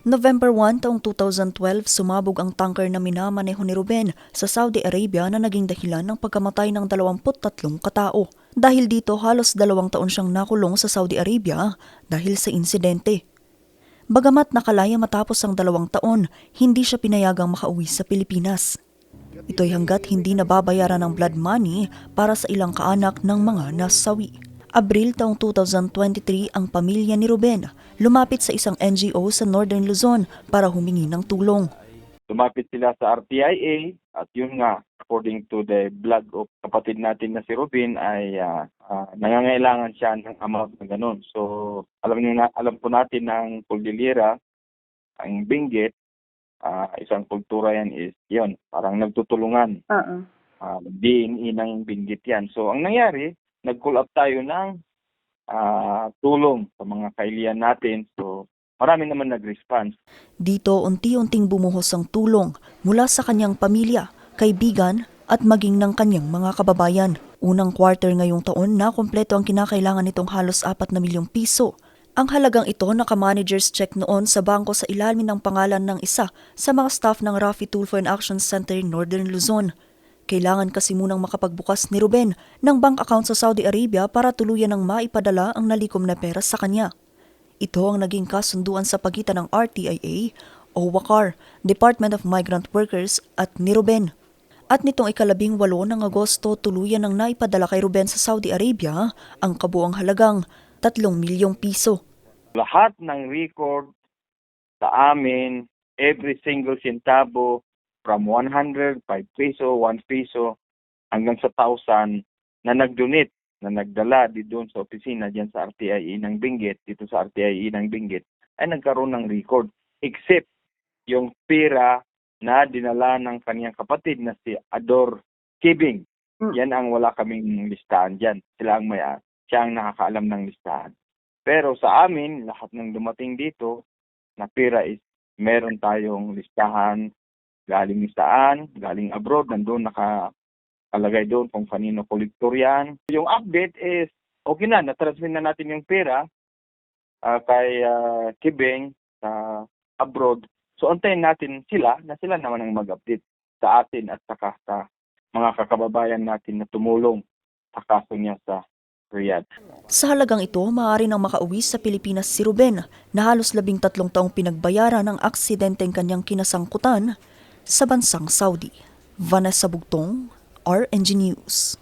November 1 taong 2012, sumabog ang tanker na minamaneho ni Ruben sa Saudi Arabia na naging dahilan ng pagkamatay ng 23 katao. Dahil dito, halos dalawang taon siyang nakulong sa Saudi Arabia dahil sa insidente. Bagamat nakalaya matapos ang dalawang taon, hindi siya pinayagang makauwi sa Pilipinas. Ito'y hanggat hindi nababayaran ng blood money para sa ilang kaanak ng mga nasawi. Abril taong 2023 ang pamilya ni Ruben lumapit sa isang NGO sa Northern Luzon para humingi ng tulong. lumapit sila sa RTIA at yun nga, according to the blog of kapatid natin na si Robin ay ah, ah, nangangailangan siya ng amount na ganun. So, alam niyo na, alam po natin ng Cordillera, ang Benguet, ah, isang kultura yan is yun, parang nagtutulungan. Oo. uh, DNA ng Benguet yan. So, ang nangyari, nag-call up tayo ng ah, tulong sa mga kailian natin. So, marami naman nag-response. Dito unti-unting bumuhos ang tulong mula sa kanyang pamilya, kaibigan at maging ng kanyang mga kababayan. Unang quarter ngayong taon na kompleto ang kinakailangan nitong halos 4 na milyong piso. Ang halagang ito naka-manager's check noon sa bangko sa ilalim ng pangalan ng isa sa mga staff ng Rafi Tulfo and Action Center Northern Luzon. Kailangan kasi munang makapagbukas ni Ruben ng bank account sa Saudi Arabia para tuluyan ng maipadala ang nalikom na pera sa kanya. Ito ang naging kasunduan sa pagitan ng RTIA o WACAR, Department of Migrant Workers at ni Ruben. At nitong ikalabing walo ng Agosto, tuluyan ng naipadala kay Ruben sa Saudi Arabia ang kabuang halagang 3 milyong piso. lahat ng record sa amin, every single centavo from 100, 5 peso, 1 peso, hanggang sa 1,000 na nag-donate, na nagdala di doon sa opisina diyan sa RTIE ng Benguet, dito sa RTIE ng Benguet, ay nagkaroon ng record. Except yung pera na dinala ng kaniyang kapatid na si Ador Kibing. Mm. Yan ang wala kaming listahan diyan. Sila ang may, siya ang nakakaalam ng listahan. Pero sa amin, lahat ng dumating dito na pera is meron tayong listahan galing saan, galing abroad, nandun nakalagay doon kung kanino kolektor yan. Yung update is, okay na, na-transmit na natin yung pera ah, kay ah, Kibeng sa abroad. So, antayin natin sila na sila naman ang mag-update sa atin at saka sa mga kakababayan natin na tumulong sa kaso niya sa Riyadh. Sa halagang ito, maaari nang makauwi sa Pilipinas si Ruben na halos labing tatlong taong pinagbayaran ng aksidenteng kanyang kinasangkutan sa bansang Saudi. Vanessa Bugtong, RNG News.